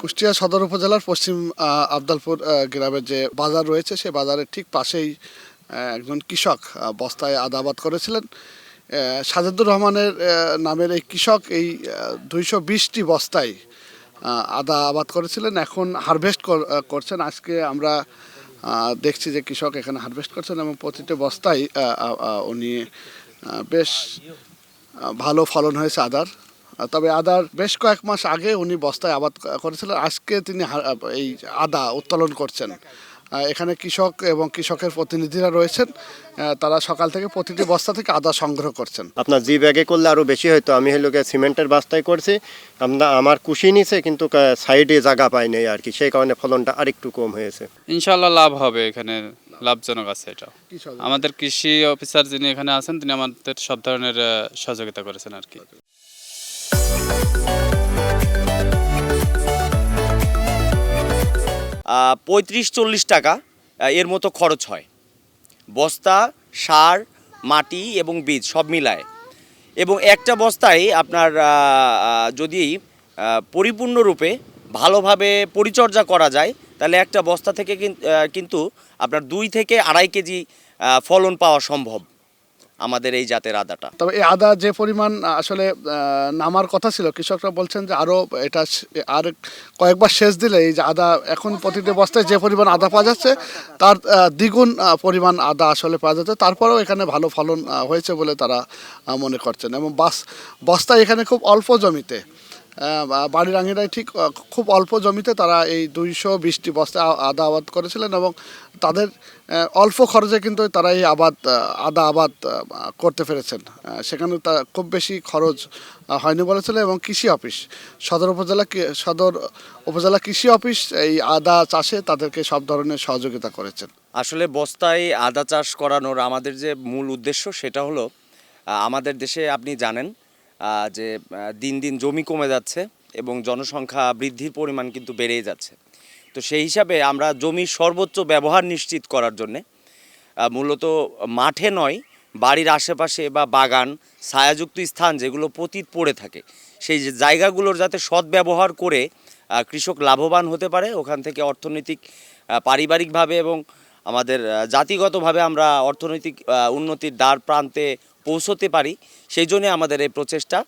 কুষ্টিয়া সদর উপজেলার পশ্চিম আবদালপুর গ্রামের যে বাজার রয়েছে, সে বাজারের ঠিক পাশেই একজন কৃষক বস্তায় আদা আবাদ করেছিলেন। সাজেদুর রহমানের নামের এই কৃষক এই দুইশো বিশটি বস্তায় আদা আবাদ করেছিলেন। এখন হারভেস্ট করছেন। আজকে আমরা দেখছি যে কৃষক এখানে হারভেস্ট করছেন এবং প্রতিটি বস্তায় উনি বেশ ভালো ফলন হয়েছে আদার। তবে আদার বেশ কয়েক মাস আগে উনি বস্তায় আবাদ করেছিলেন। আজকে তিনি এই আদা উত্তোলন করছেন। এখানে কৃষক এবং কৃষকের প্রতিনিধিরা রয়েছেন। তারা সকাল থেকে প্রতিটি বস্তা থেকে আদা সংগ্রহ করছেন। আপনার জি ব্যাগে করলে আরও বেশি হয়তো। আমি হলো গিয়ে সিমেন্টের বাস্তায় করছি। আমরা আমার কুশি নিছে কিন্তু সাইডে জায়গা পাই নাই আর কি। সেই কারণে ফলনটা আরেকটু কম হয়েছে। ইনশাল্লাহ লাভ হবে এখানে। লাভজনক আছে এটা আমাদের কৃষি অফিসার যিনি এখানে আছেন তিনি আমাদের সব ধরনের সহযোগিতা করেছেন আর কি। পঁয়ত্রিশ চল্লিশ টাকা এর মতো খরচ হয়। বস্তা, সার, মাটি এবং বীজ সব মিলায়। এবং একটা বস্তায় আপনার যদি পরিপূর্ণরূপে ভালোভাবে পরিচর্যা করা যায়, তাহলে একটা বস্তা থেকে কিন- কিন্তু আপনার দুই থেকে আড়াই কেজি ফলন পাওয়া সম্ভব। আমাদের এই জাতের আদাটা। তবে এই আদা যে পরিমাণ আসলে নামার কথা ছিল, কৃষকরা বলছেন যে আরও এটা আর কয়েকবার শেষ দিলে এই যে আদা, এখন প্রতিটি বস্তায় যে পরিমাণ আদা পাওয়া যাচ্ছে, তার দ্বিগুণ পরিমাণ আদা আসলে পাওয়া যাচ্ছে। তারপরেও এখানে ভালো ফলন হয়েছে বলে তারা মনে করছেন। এবং বাস বস্তা এখানে খুব অল্প জমিতে বাড়ির আঙিনায় ঠিক খুব অল্প জমিতে তারা এই দুইশো বিশটি বস্তা আদা আবাদ করেছিলেন এবং তাদের অল্প খরচে কিন্তু তারা এই আবাদ আদা আবাদ করতে পেরেছেন। সেখানে তা খুব বেশি খরচ হয়নি বলেছিল এবং কৃষি অফিস। সদর উপজেলা সদর উপজেলা কৃষি অফিস এই আদা চাষে তাদেরকে সব ধরনের সহযোগিতা করেছেন। আসলে বস্তায় আদা চাষ করানোর আমাদের যে মূল উদ্দেশ্য সেটা হলো আমাদের দেশে আপনি জানেন যে দিন দিন জমি কমে যাচ্ছে এবং জনসংখ্যা বৃদ্ধির পরিমাণ কিন্তু বেড়েই যাচ্ছে। তো সেই হিসাবে আমরা জমির সর্বোচ্চ ব্যবহার নিশ্চিত করার জন্যে মূলত মাঠে নয়, বাড়ির আশেপাশে বা বাগান, ছায়াযুক্ত স্থান যেগুলো পতিত পড়ে থাকে, সেই জায়গাগুলোর যাতে সদ্ব্যবহার করে কৃষক লাভবান হতে পারে, ওখান থেকে অর্থনৈতিক পারিবারিকভাবে এবং আমাদের জাতিগতভাবে আমরা অর্থনৈতিক উন্নতির দ্বার প্রান্তে পৌঁছতে পারি সেই জন্যে আমাদের এই প্রচেষ্টা।